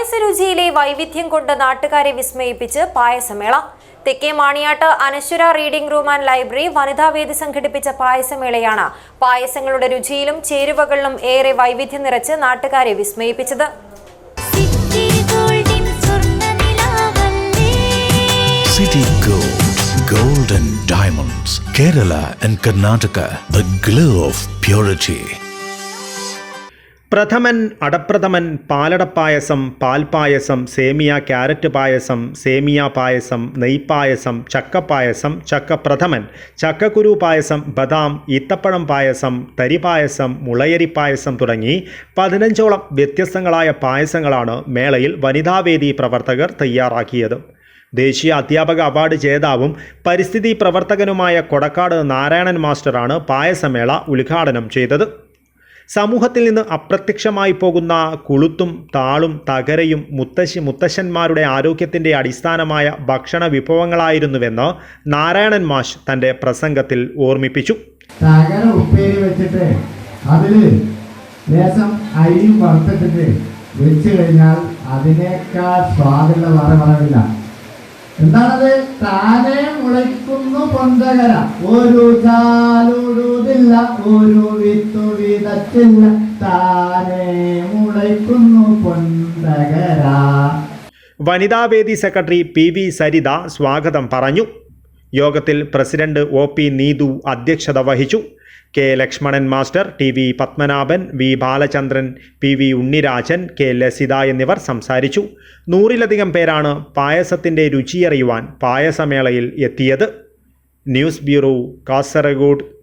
പായസ രുചിയിലെ വൈവിധ്യം കൊണ്ട് നാട്ടുകാരെ വിസ്മയിപ്പിച്ച് പായസമേള. തെക്കേ Maniyat Anashwara reading room and library വനിതാവേദി സംഘടിപ്പിച്ച പായസമേളയാണ് പായസങ്ങളുടെ രുചിയിലും ചേരുവകളിലും ഏറെ വൈവിധ്യം നിറച്ച് നാട്ടുകാരെ വിസ്മയിപ്പിച്ചത്. സിറ്റി ഗോൾഡിൻ സ്വർണനിലാവല്ലേ City Gold, Gold and Diamonds, Kerala and Karnataka, the glow of purity. പ്രഥമൻ അടപ്രഥമൻ പാലടപ്പായസം പാൽപ്പായസം സേമിയ ക്യാരറ്റ് പായസം സേമിയ പായസം നെയ്പായസം ചക്കപ്പായസം ചക്കപ്രഥമൻ ചക്കക്കുരു പായസം ബദാം ഈത്തപ്പഴം പായസം തരിപായസം മുളയരി പായസം തുടങ്ങി പതിനഞ്ചോളം വ്യത്യസ്തങ്ങളായ പായസങ്ങളാണ് മേളയിൽ വനിതാവേദി പ്രവർത്തകർ തയ്യാറാക്കിയത്. ദേശീയ അധ്യാപക അവാർഡ് ജേതാവും പരിസ്ഥിതി പ്രവർത്തകനുമായ കൊടക്കാട് നാരായണൻ മാസ്റ്ററാണ് പായസമേള ഉദ്ഘാടനം ചെയ്തത്. സമൂഹത്തിൽ നിന്ന് അപ്രത്യക്ഷമായി പോകുന്ന കുളുത്തും താളും തകരയും മുത്തശ്ശി മുത്തശ്ശന്മാരുടെ ആരോഗ്യത്തിന്റെ അടിസ്ഥാനമായ ഭക്ഷണ വിഭവങ്ങളായിരുന്നുവെന്ന് നാരായണൻ മാഷ് തന്റെ പ്രസംഗത്തിൽ ഓർമ്മിപ്പിച്ചു. തകര ഉപ്പേരി വെച്ചിട്ട് അതിൽ ലേശം അരിയും വറുത്തിട്ടിട്ട് വെച്ച് കഴിഞ്ഞാൽ അതിനേക്കാൾ സ്വാദുള്ള വേറെ എന്താണത്? താനെ മുളയ്ക്കുന്നു പൊന്തകര. ഒരു ചാലുടുതില്ല ഒരു വിത്തു വിതച്ചില്ല. താനെ മുളയ്ക്കുന്നു പൊന്തകര. വനിതാവേദി സെക്രട്ടറി പി വി സരിത സ്വാഗതം പറഞ്ഞു. യോഗത്തിൽ പ്രസിഡന്റ് ഒ പി നീതു അധ്യക്ഷത വഹിച്ചു. K Lakshmanan master T V Padmanabhan V Balachandran P V Unnirajan K Lasitha എന്നിവർ സംസാരിച്ചു. നൂറിലധികം പേരാണ് പായസത്തിന്റെ രുചിയറിയുവാൻ പായസമേളയിൽ എത്തിയത്. News bureau Kasaragod.